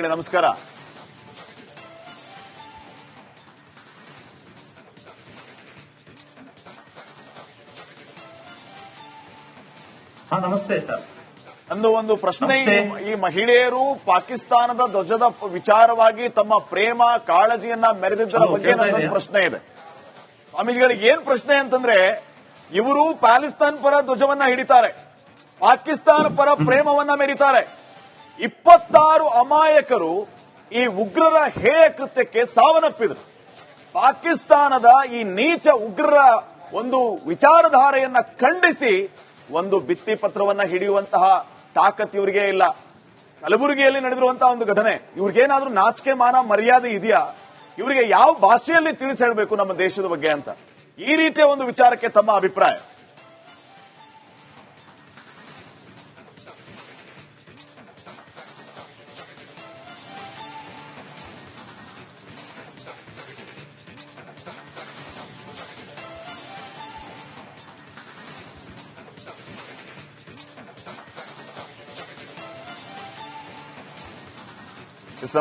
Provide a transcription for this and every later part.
ಸ್ವಾಮೀಜಿಗಳೇ ನಮಸ್ಕಾರ. ನಮಸ್ತೆ ಸರ್. ಅಂದು ಒಂದು ಪ್ರಶ್ನೆ ಈ- ಈ ಮಹಿಳೆಯರು ಪಾಕಿಸ್ತಾನದ ಧ್ವಜದ ವಿಚಾರವಾಗಿ ತಮ್ಮ ಪ್ರೇಮ ಕಾಳಜಿಯನ್ನ ಮೆರೆದಿದ್ದರ ಬಗ್ಗೆ ನನ್ನೊಂದು ಪ್ರಶ್ನೆ ಇದೆ. ಸ್ವಾಮೀಜಿಗಳಿಗೆ ಏನ್ ಪ್ರಶ್ನೆ ಅಂತಂದ್ರೆ ಇವರು ಪ್ಯಾಲಿಸ್ತಾನ್ ಪರ ಧ್ವಜವನ್ನ ಹಿಡಿತಾರೆ. ಪಾಕಿಸ್ತಾನ ಪರ ಪ್ರೇಮವನ್ನ ಮೆರಿತಾರೆ. ಇಪ್ಪತ್ತಾರು ಅಮಾಯಕರು ಈ ಉಗ್ರರ ಹೇಯ ಕೃತ್ಯಕ್ಕೆ ಸಾವನ್ನಪ್ಪಿದರು. ಪಾಕಿಸ್ತಾನದ ಈ ನೀಚ ಉಗ್ರರ ಒಂದು ವಿಚಾರಧಾರೆಯನ್ನ ಖಂಡಿಸಿ ಒಂದು ಭಿತ್ತಿ ಪತ್ರವನ್ನ ಹಿಡಿಯುವಂತಹ ತಾಕತ್ ಇವರಿಗೆ ಇಲ್ಲ. ಕಲಬುರಗಿಯಲ್ಲಿ ನಡೆದಿರುವಂತಹ ಒಂದು ಘಟನೆ, ಇವ್ರಿಗೇನಾದ್ರೂ ನಾಚಿಕೆ ಮಾನ ಮರ್ಯಾದೆ ಇದೆಯಾ? ಇವರಿಗೆ ಯಾವ ಭಾಷೆಯಲ್ಲಿ ತಿಳಿಸಿ ಹೇಳಬೇಕು ನಮ್ಮ ದೇಶದ ಬಗ್ಗೆ ಅಂತ. ಈ ರೀತಿಯ ಒಂದು ವಿಚಾರಕ್ಕೆ ತಮ್ಮ ಅಭಿಪ್ರಾಯ.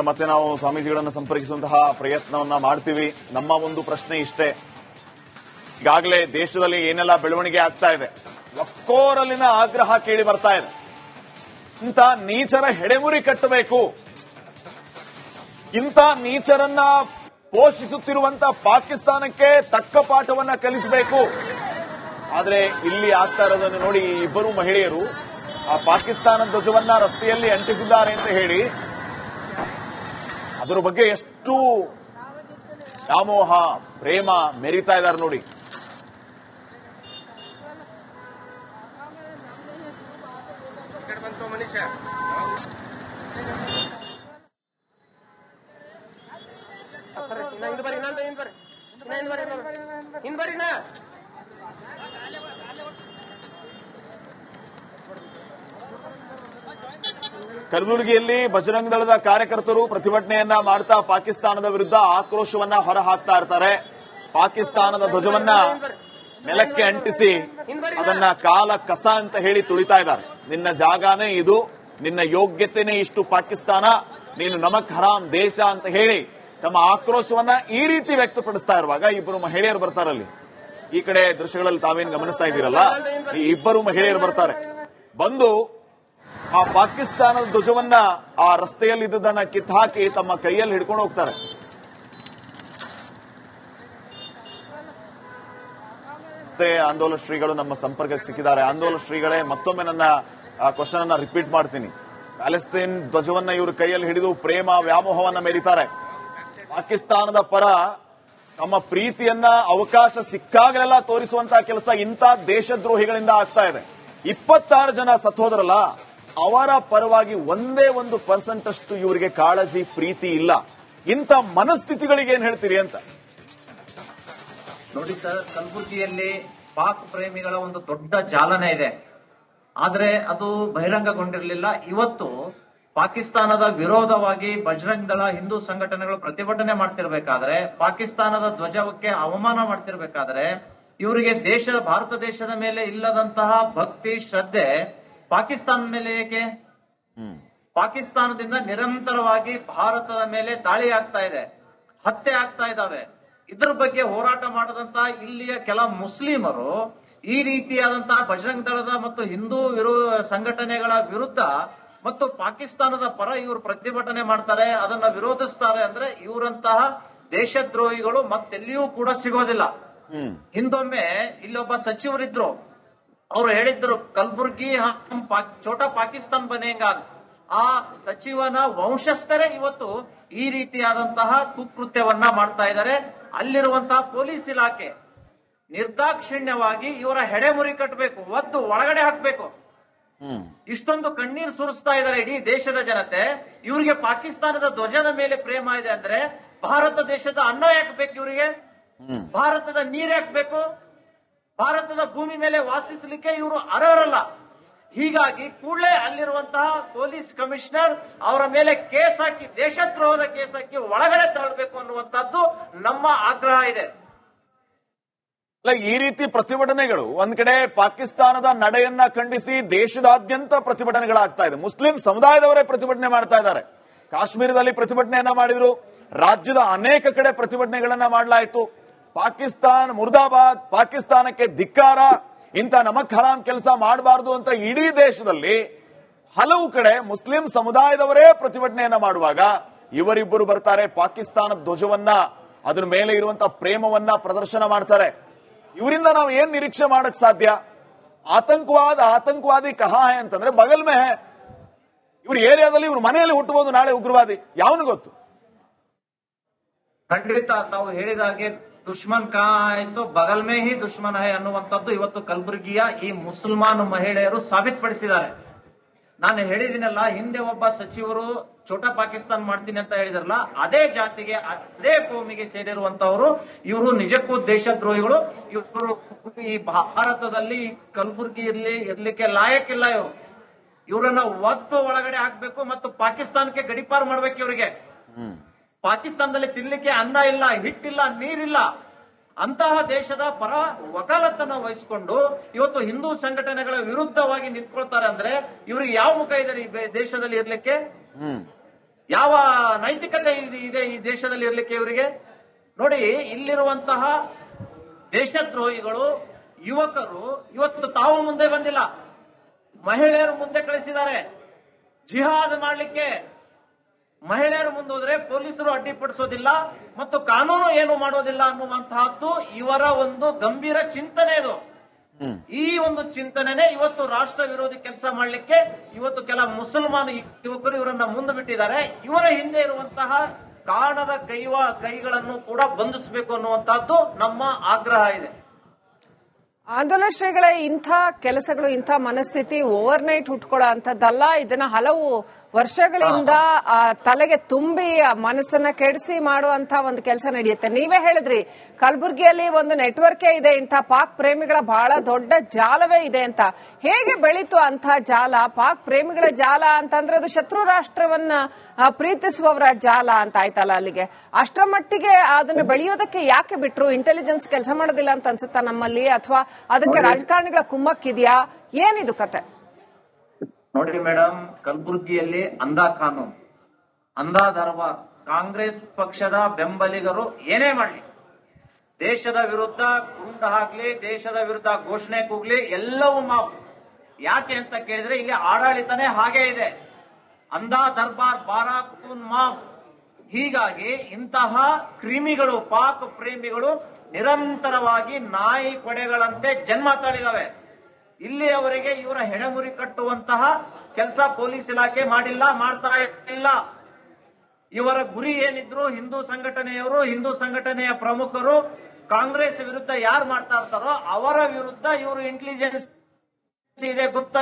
ಮತ್ತೆ ನಾವು ಸ್ವಾಮೀಜಿಗಳನ್ನ ಸಂಪರ್ಕಿಸುವಂತಹ ಪ್ರಯತ್ನವನ್ನ ಮಾಡ್ತೀವಿ. ನಮ್ಮ ಒಂದು ಪ್ರಶ್ನೆ ಇಷ್ಟೇ. ಈಗಾಗಲೇ ದೇಶದಲ್ಲಿ ಏನೆಲ್ಲ ಬೆಳವಣಿಗೆ ಆಗ್ತಾ ಇದೆ? ಒಕ್ಕೋರಲ್ಲಿನ ಆಗ್ರಹ ಕೇಳಿ ಬರ್ತಾ ಇದೆ. ಇಂಥ ನೀಚರ ಹೆಡೆಮುರಿ ಕಟ್ಟಬೇಕು. ಇಂಥ ನೀಚರನ್ನ ಪೋಷಿಸುತ್ತಿರುವಂತ ಪಾಕಿಸ್ತಾನಕ್ಕೆ ತಕ್ಕ ಪಾಠವನ್ನ ಕಲಿಸಬೇಕು. ಆದ್ರೆ ಇಲ್ಲಿ ಆಗ್ತಾ ಇರೋದನ್ನು ನೋಡಿ ಇಬ್ಬರು ಮಹಿಳೆಯರು ಆ ಪಾಕಿಸ್ತಾನ ಧ್ವಜವನ್ನ ರಸ್ತೆಯಲ್ಲಿ ಅಂಟಿಸಿದ್ದಾರೆ ಅಂತ ಹೇಳಿ ಅದರ ಬಗ್ಗೆ ಎಷ್ಟು ವ್ಯಾಮೋಹ ಪ್ರೇಮ ಮೆರಿತಾ ಇದ್ದಾರೆ ನೋಡಿ. ಇನ್ ಹಿಂದ್ ಬರ್ರಿ ಹಿಂದ್ ಬರ್ರಿ ಇನ್ನ ಹಿಂದ್ ಬರ್ರಿ ಇನ್ನೊಂದು. ಹಿಂದ್ ಬರ್ರಿ ಇನ್ನ. ಕಲಬುರಗಿಯಲ್ಲಿ ಬಜರಂಗ ದಳದ ಕಾರ್ಯಕರ್ತರು ಪ್ರತಿಭಟನೆಯನ್ನ ಮಾಡ್ತಾ ಪಾಕಿಸ್ತಾನದ ವಿರುದ್ಧ ಆಕ್ರೋಶವನ್ನ ಹೊರಹಾಕ್ತಾ ಇರ್ತಾರೆ. ಪಾಕಿಸ್ತಾನದ ಧ್ವಜವನ್ನ ನೆಲಕ್ಕೆ ಅಂಟಿಸಿ ಅದನ್ನ ಕಾಲ ಕಸ ಅಂತ ಹೇಳಿ ತುಳಿತಾ ಇದ್ದಾರೆ. ನಿನ್ನ ಜಾಗಾನೇ ಇದು, ನಿನ್ನ ಯೋಗ್ಯತೆನೇ ಇಷ್ಟು ಪಾಕಿಸ್ತಾನ, ನೀನು ನಮಕ್ ಹರಾಮ್ ದೇಶ ಅಂತ ಹೇಳಿ ತಮ್ಮ ಆಕ್ರೋಶವನ್ನ ಈ ರೀತಿ ವ್ಯಕ್ತಪಡಿಸ್ತಾ ಇರುವಾಗ ಇಬ್ಬರು ಮಹಿಳೆಯರು ಬರ್ತಾರಲ್ಲಿ ಈ ಕಡೆ ದೃಶ್ಯಗಳಲ್ಲಿ ತಾವೇನು ಗಮನಿಸ್ತಾ ಇದ್ದೀರಲ್ಲ? ಈ ಇಬ್ಬರು ಮಹಿಳೆಯರು ಬರ್ತಾರೆ. ಬಂದು ಆ ಪಾಕಿಸ್ತಾನದ ಧ್ವಜವನ್ನ ಆ ರಸ್ತೆಯಲ್ಲಿ ಇದ್ದದನ್ನ ಕಿತ್ತಾಕಿ ತಮ್ಮ ಕೈಯಲ್ಲಿ ಹಿಡ್ಕೊಂಡು ಹೋಗ್ತಾರೆ. ಆಂದೋಲನ ಶ್ರೀಗಳು ನಮ್ಮ ಸಂಪರ್ಕಕ್ಕೆ ಸಿಕ್ಕಿದ್ದಾರೆ. ಆಂದೋಲನ ಶ್ರೀಗಳೇ, ಮತ್ತೊಮ್ಮೆ ನನ್ನ ಕ್ವಶನ್ ಅನ್ನ ರಿಪೀಟ್ ಮಾಡ್ತೀನಿ. ಪ್ಯಾಲೆಸ್ತೀನ್ ಧ್ವಜವನ್ನ ಇವರು ಕೈಯಲ್ಲಿ ಹಿಡಿದು ಪ್ರೇಮ ವ್ಯಾಮೋಹವನ್ನ ಮೆರಿತಾರೆ ಪಾಕಿಸ್ತಾನದ ಪರ ತಮ್ಮ ಪ್ರೀತಿಯನ್ನ ಅವಕಾಶ ಸಿಕ್ಕಾಗಲೆಲ್ಲ ತೋರಿಸುವಂತಹ ಕೆಲಸ ಇಂಥ ದೇಶದ್ರೋಹಿಗಳಿಂದ ಆಗ್ತಾ ಇದೆ. ಇಪ್ಪತ್ತಾರು ಜನ ಸತ್ತೋದ್ರಲ್ಲ ಅವರ ಪರವಾಗಿ ಒಂದೇ ಒಂದು ಪರ್ಸೆಂಟ್ ಅಷ್ಟು ಇವರಿಗೆ ಕಾಳಜಿ, ಪ್ರೀತಿ ಇಲ್ಲ. ಇಂಥ ಮನಸ್ಥಿತಿಗಳಿಗೆ ಏನ್ ಹೇಳ್ತೀರಿ ಅಂತ? ನೋಡಿ ಸರ್, ಕಲಬುರಗಿಯಲ್ಲಿ ಪಾಕ್ ಪ್ರೇಮಿಗಳ ಒಂದು ದೊಡ್ಡ ಜಾಲನೆ ಇದೆ. ಆದ್ರೆ ಅದು ಬಹಿರಂಗಗೊಂಡಿರಲಿಲ್ಲ. ಇವತ್ತು ಪಾಕಿಸ್ತಾನದ ವಿರೋಧವಾಗಿ ಬಜರಂಗ್ ದಳ ಹಿಂದೂ ಸಂಘಟನೆಗಳು ಪ್ರತಿಭಟನೆ ಮಾಡ್ತಿರ್ಬೇಕಾದ್ರೆ, ಪಾಕಿಸ್ತಾನದ ಧ್ವಜಕ್ಕೆ ಅವಮಾನ ಮಾಡ್ತಿರ್ಬೇಕಾದ್ರೆ, ಇವರಿಗೆ ದೇಶ, ಭಾರತ ದೇಶದ ಮೇಲೆ ಇಲ್ಲದಂತಹ ಭಕ್ತಿ, ಶ್ರದ್ಧೆ ಪಾಕಿಸ್ತಾನ ಮೇಲೆ ಏಕೆ? ಪಾಕಿಸ್ತಾನದಿಂದ ನಿರಂತರವಾಗಿ ಭಾರತದ ಮೇಲೆ ದಾಳಿ ಆಗ್ತಾ ಇದೆ ಹತ್ಯೆ ಆಗ್ತಾ ಇದಾವೆ. ಇದ್ರ ಬಗ್ಗೆ ಹೋರಾಟ ಮಾಡದಂತ ಇಲ್ಲಿಯ ಕೆಲ ಮುಸ್ಲಿಮರು ಈ ರೀತಿಯಾದಂತಹ ಬಜರಂಗ್ ದಳದ ಮತ್ತು ಹಿಂದೂ ವಿರೋ ಸಂಘಟನೆಗಳ ವಿರುದ್ಧ ಮತ್ತು ಪಾಕಿಸ್ತಾನದ ಪರ ಇವರು ಪ್ರತಿಭಟನೆ ಮಾಡ್ತಾರೆ ಅದನ್ನ ವಿರೋಧಿಸ್ತಾರೆ ಅಂದ್ರೆ ಇವರಂತಹ ದೇಶದ್ರೋಹಿಗಳು ಮತ್ತೆಲ್ಲಿಯೂ ಕೂಡ ಸಿಗೋದಿಲ್ಲ. ಹಿಂದೊಮ್ಮೆ ಇಲ್ಲೊಬ್ಬ ಸಚಿವರಿದ್ರು ಅವರು ಹೇಳಿದ್ರು ಕಲ್ಬುರ್ಗಿ ಹಮ್ ಛೋಟಾ ಪಾಕಿಸ್ತಾನ್ ಬನೇಂಗ ಆ ಸಚಿವನ ವಂಶಸ್ಥರೇ ಇವತ್ತು ಈ ರೀತಿಯಾದಂತಹ ಕುಕೃತ್ಯವನ್ನ ಮಾಡ್ತಾ ಇದ್ದಾರೆ. ಅಲ್ಲಿರುವಂತಹ ಪೊಲೀಸ್ ಇಲಾಖೆ ನಿರ್ದಾಕ್ಷಿಣ್ಯವಾಗಿ ಇವರ ಹೆಡೆಮುರಿ ಕಟ್ಟಬೇಕು ಒದ್ದು ಒಳಗಡೆ ಹಾಕ್ಬೇಕು. ಇಷ್ಟೊಂದು ಕಣ್ಣೀರು ಸುರಿಸ್ತಾ ಇದ್ದಾರೆ ಇಡೀ ದೇಶದ ಜನತೆ. ಇವರಿಗೆ ಪಾಕಿಸ್ತಾನದ ಧ್ವಜದ ಮೇಲೆ ಪ್ರೇಮ ಇದೆ ಅಂದ್ರೆ ಭಾರತ ದೇಶದ ಅನ್ನ ಯಾಕೆ ಬೇಕು ಇವರಿಗೆ ಭಾರತದ ನೀರ್ ಯಾಕೆ ಬೇಕು ಭಾರತದ ಭೂಮಿ ಮೇಲೆ ವಾಸಿಸಲಿಕ್ಕೆ ಇವರು ಅರ್ಹರಲ್ಲ. ಹೀಗಾಗಿ ಕೂಡಲೇ ಅಲ್ಲಿರುವಂತಹ ಪೊಲೀಸ್ ಕಮಿಷನರ್ ಅವರ ಮೇಲೆ ಕೇಸ್ ಹಾಕಿ, ದೇಶದ್ರೋಹದ ಕೇಸ್ ಹಾಕಿ ಒಳಗಡೆ ತಳ್ಳಬೇಕು ಅನ್ನುವಂತದ್ದು ನಮ್ಮ ಆಗ್ರಹ ಇದೆ. ಈ ರೀತಿ ಪ್ರತಿಭಟನೆಗಳು ಒಂದ್ ಕಡೆ ಪಾಕಿಸ್ತಾನದ ನಡೆಯನ್ನ ಖಂಡಿಸಿ ದೇಶದಾದ್ಯಂತ ಪ್ರತಿಭಟನೆಗಳಾಗ್ತಾ ಇದೆ. ಮುಸ್ಲಿಂ ಸಮುದಾಯದವರೇ ಪ್ರತಿಭಟನೆ ಮಾಡ್ತಾ ಇದ್ದಾರೆ. ಕಾಶ್ಮೀರದಲ್ಲಿ ಪ್ರತಿಭಟನೆಯನ್ನ ಮಾಡಿದ್ರು. ರಾಜ್ಯದ ಅನೇಕ ಕಡೆ ಪ್ರತಿಭಟನೆಗಳನ್ನ ಮಾಡಲಾಯಿತು. ಪಾಕಿಸ್ತಾನ್ ಮುರ್ದಾಬಾದ್ ಪಾಕಿಸ್ತಾನಕ್ಕೆ ಧಿಕ್ಕಾರ, ಇಂಥ ನಮಕ್ ಹರಾಮ್ ಕೆಲಸ ಮಾಡಬಾರದು ಅಂತ ಇಡೀ ದೇಶದಲ್ಲಿ ಹಲವು ಕಡೆ ಮುಸ್ಲಿಂ ಸಮುದಾಯದವರೇ ಪ್ರತಿಭಟನೆಯನ್ನ ಮಾಡುವಾಗ ಇವರಿಬ್ಬರು ಬರ್ತಾರೆ ಪಾಕಿಸ್ತಾನದ ಧ್ವಜವನ್ನ, ಅದ್ರ ಮೇಲೆ ಇರುವಂತಹ ಪ್ರೇಮವನ್ನ ಪ್ರದರ್ಶನ ಮಾಡ್ತಾರೆ. ಇವರಿಂದ ನಾವು ಏನ್ ನಿರೀಕ್ಷೆ ಮಾಡಕ್ ಸಾಧ್ಯ? ಆತಂಕವಾದ, ಆತಂಕವಾದಿ ಕಹಾ ಹೇ ಅಂತಂದ್ರೆ ಬಗಲ್ ಮೆಹೆ ಇವ್ರ ಏರಿಯಾದಲ್ಲಿ ಇವ್ರ ಮನೆಯಲ್ಲಿ ಹುಟ್ಟಬಹುದು ನಾಳೆ ಉಗ್ರವಾದಿ. ಯಾವನು ಗೊತ್ತು? ಖಂಡಿತ ತಾವು ಹೇಳಿದ ಹಾಗೆ ದುಶ್ಮನ್ ಕಾ ಆಯ್ತು? ಬಗಲ್ ಮೇ ಹಿ ದುಶ್ಮನ್ ಹೈ ಅನ್ನುವಂಥದ್ದು ಇವತ್ತು ಕಲಬುರಗಿಯ ಈ ಮುಸಲ್ಮಾನ್ ಮಹಿಳೆಯರು ಸಾಬೀತುಪಡಿಸಿದ್ದಾರೆ. ನಾನು ಹೇಳಿದಿನಲ್ಲ ಹಿಂದೆ ಒಬ್ಬ ಸಚಿವರು ಛೋಟಾ ಪಾಕಿಸ್ತಾನ್ ಮಾಡ್ತೀನಿ ಅಂತ ಹೇಳಿದ್ರಲ್ಲ, ಅದೇ ಜಾತಿಗೆ, ಅದೇ ಭೂಮಿಗೆ ಸೇರಿರುವಂತವರು ಇವರು ನಿಜಕ್ಕೂ ದೇಶದ್ರೋಹಿಗಳು. ಇವರು ಈ ಭಾರತದಲ್ಲಿ ಕಲಬುರಗಿ ಇರ್ಲಿ, ಇರ್ಲಿಕ್ಕೆ ಲಾಯಕ್ಕಿಲ್ಲ ಇವರು. ಇವರನ್ನ ಒತ್ತು ಒಳಗಡೆ ಹಾಕ್ಬೇಕು ಮತ್ತು ಪಾಕಿಸ್ತಾನಕ್ಕೆ ಗಡಿಪಾರು ಮಾಡ್ಬೇಕು ಇವರಿಗೆ. ಪಾಕಿಸ್ತಾನದಲ್ಲಿ ತಿನ್ಲಿಕ್ಕೆ ಅನ್ನ ಇಲ್ಲ ಹಿಟ್ಟಿಲ್ಲ ನೀರಿಲ್ಲ. ಅಂತಹ ದೇಶದ ಪರ ವಕಾಲತ್ತನ್ನು ವಹಿಸಿಕೊಂಡು ಇವತ್ತು ಹಿಂದೂ ಸಂಘಟನೆಗಳ ವಿರುದ್ಧವಾಗಿ ನಿಂತ್ಕೊಳ್ತಾರೆ ಅಂದ್ರೆ ಇವ್ರಿಗೆ ಯಾವ ಮುಖ ಇದೆ ಈ ದೇಶದಲ್ಲಿ ಇರ್ಲಿಕ್ಕೆ? ಯಾವ ನೈತಿಕತೆ ಇದೆ- ಇದೆ ಈ ದೇಶದಲ್ಲಿ ಇರ್ಲಿಕ್ಕೆ ಇವರಿಗೆ? ನೋಡಿ ಇಲ್ಲಿರುವಂತಹ ದೇಶದ್ರೋಹಿಗಳು ಯುವಕರು ಇವತ್ತು ತಾವು ಮುಂದೆ ಬಂದಿಲ್ಲ. ಮಹಿಳೆಯರು ಮುಂದೆ ಕಳಿಸಿದ್ದಾರೆ. ಜಿಹಾದ್ ಮಾಡ್ಲಿಕ್ಕೆ ಮಹಿಳೆಯರು ಮುಂದೋದ್ರೆ ಪೊಲೀಸರು ಅಡ್ಡಿಪಡಿಸೋದಿಲ್ಲ ಮತ್ತು ಕಾನೂನು ಏನು ಮಾಡೋದಿಲ್ಲ ಅನ್ನುವಂತಹದ್ದು ಇವರ ಒಂದು ಗಂಭೀರ ಚಿಂತನೆ ಇದು. ಈ ಒಂದು ಚಿಂತನೆನೆ ಇವತ್ತು ರಾಷ್ಟ್ರ ವಿರೋಧಿ ಕೆಲಸ ಮಾಡಲಿಕ್ಕೆ ಇವತ್ತು ಕೆಲ ಮುಸಲ್ಮಾನ ಯುವಕರು ಇವರನ್ನ ಮುಂದೆ ಬಿಟ್ಟಿದ್ದಾರೆ. ಇವರ ಹಿಂದೆ ಇರುವಂತಹ ಕಾಣದ ಕೈವ ಕೈಗಳನ್ನು ಕೂಡ ಬಂಧಿಸಬೇಕು ಅನ್ನುವಂತಹದ್ದು ನಮ್ಮ ಆಗ್ರಹ ಇದೆ. ಆಂದೋಲನ ಶ್ರೀಗಳ ಇಂಥ ಕೆಲಸಗಳು, ಇಂಥ ಮನಸ್ಥಿತಿ ಓವರ್ ನೈಟ್ ಹುಟ್ಕೊಳ್ಳೋ ಅಂತದ್ದಲ್ಲ ಇದನ್ನ ಹಲವು ವರ್ಷಗಳಿಂದ ತಲೆಗೆ ತುಂಬಿ ಮನಸ್ಸನ್ನ ಕೆಡಿಸಿ ಮಾಡುವಂತ ಒಂದು ಕೆಲಸ ನಡೆಯುತ್ತೆ. ನೀವೇ ಹೇಳಿದ್ರಿ, ಕಲಬುರಗಿಯಲ್ಲಿ ಒಂದು ನೆಟ್ವರ್ಕೇ ಇದೆ, ಇಂಥ ಪಾಕ್ ಪ್ರೇಮಿಗಳ ಬಹಳ ದೊಡ್ಡ ಜಾಲವೇ ಇದೆ ಅಂತ. ಹೇಗೆ ಬೆಳೀತು ಅಂತ ಜಾಲ? ಪಾಕ್ ಪ್ರೇಮಿಗಳ ಜಾಲ ಅಂತಂದ್ರೆ ಅದು ಶತ್ರು ರಾಷ್ಟ್ರವನ್ನ ಪ್ರೀತಿಸುವವರ ಜಾಲ ಅಂತ ಆಯ್ತಲ್ಲ ಅಲ್ಲಿಗೆ. ಅಷ್ಟರ ಮಟ್ಟಿಗೆ ಅದನ್ನ ಬೆಳೆಯೋದಕ್ಕೆ ಯಾಕೆ ಬಿಟ್ರು? ಇಂಟೆಲಿಜೆನ್ಸ್ ಕೆಲಸ ಮಾಡೋದಿಲ್ಲ ಅಂತ ಅನ್ಸುತ್ತಾ ನಮ್ಮಲ್ಲಿ? ಅಥವಾ ಅದಕ್ಕೆ ರಾಜಕಾರಣಿಗಳ ಕುಮ್ಮಕ್ಕಿದ್ಯಾ ಏನಿದು ಕತೆ? ನೋಡಿ ಮೇಡಮ್ ಕಲಬುರಗಿಯಲ್ಲಿ ಅಂಧಾ ಕಾನೂನು. ಅಂಧಾ ದರ್ಬಾರ್. ಕಾಂಗ್ರೆಸ್ ಪಕ್ಷದ ಬೆಂಬಲಿಗರು ಏನೇ ಮಾಡಲಿ. ದೇಶದ ವಿರುದ್ಧ ಗುಂಡ ಹಾಕ್ಲಿ ದೇಶದ ವಿರುದ್ಧ ಘೋಷಣೆ ಕೂಗ್ಲಿ ಎಲ್ಲವೂ ಮಾಫ್. ಯಾಕೆ ಅಂತ ಕೇಳಿದ್ರೆ ಇಲ್ಲಿ ಆಡಳಿತನೇ ಹಾಗೆ ಇದೆ. ಅಂಧಾ ದರ್ಬಾರ್ ಬಾರಾಕ್ ಮಾಫ್. ಹೀಗಾಗಿ ಇಂತಹ ಕ್ರಿಮಿಗಳು, ಪಾಕ ಪ್ರೇಮಿಗಳು ನಿರಂತರವಾಗಿ ನಾಯಿ ಕೊಡೆಗಳಂತೆ ಜನ್ಮ ತಾಳಿದಾವೆ. ಇಲ್ಲಿಯವರೆಗೆ ಇವರ ಹೆಣಮುರಿ ಕಟ್ಟುವಂತಹ ಕೆಲಸ ಪೊಲೀಸ್ ಇಲಾಖೆ ಮಾಡಿಲ್ಲ, ಮಾಡ್ತಾ ಇಲ್ಲ. ಇವರ ಗುರಿ ಏನಿದ್ರು ಹಿಂದೂ ಸಂಘಟನೆಯವರು, ಹಿಂದೂ ಸಂಘಟನೆಯ ಪ್ರಮುಖರು, ಕಾಂಗ್ರೆಸ್ ವಿರುದ್ಧ ಯಾರು ಮಾಡ್ತಾ ಇರ್ತಾರೋ ಅವರ ವಿರುದ್ಧ ಇವರು ಇಂಟೆಲಿಜೆನ್ಸ್ ಇದೆ, ಗುಪ್ತ